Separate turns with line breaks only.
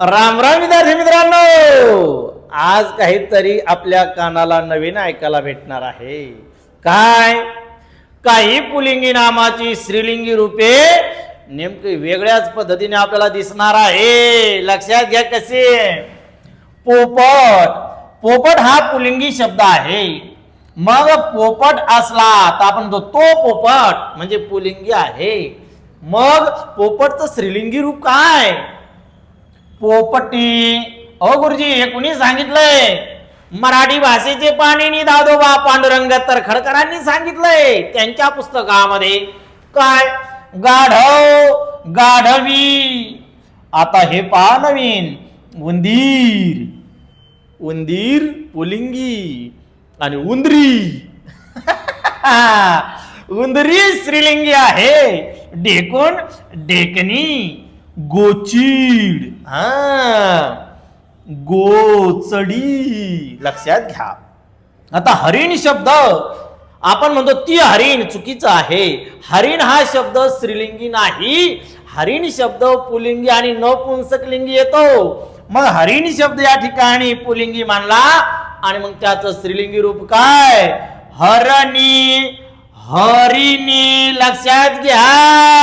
राम राम विद्यार्थी मित्रांनो. आज काहीतरी आपल्या कानाला नवीन ऐकायला भेटणार आहे. काय? काही पुलिंगी नामाची स्त्रीलिंगी रूपे नेमकी वेगळ्याच पद्धतीने आपल्याला दिसणार आहे. लक्षात घ्या कसे. पोपट. पोपट हा पुलिंगी शब्द आहे. मग पोपट असला तर आपण म्हणतो तो पोपट म्हणजे पुलिंगी आहे. मग पोपटचं स्त्रीलिंगी रूप काय? पोपटी. अ गुरुजी हे कुणी सांगितलंय? मराठी भाषेचे पाणिनी दादोबा पांडुरंग तर खडकरांनी सांगितलंय. त्यांच्या पुस्तकामध्ये काय? गाढव गाढवी. आता हे पहा नवीन. उंदीर. उंदीर पुलिंगी आणि उंदरी. उंदरी स्त्रीलिंगी आहे. डेकून डेकनी गोचीड. हा. गोचडी. लक्षात घ्या. आता हरिण शब्द आपण म्हणतो ती हरिण चुकीचं आहे. हरिण हा शब्द स्त्रीलिंगी नाही. हरिण शब्द पुलिंगी आणि नपुंसकलिंगी येतो. मग हरिण शब्द या ठिकाणी पुलिंगी मानला आणि मग त्याचं स्त्रीलिंगी रूप काय? हरणी. हरिणी. लक्षात घ्या.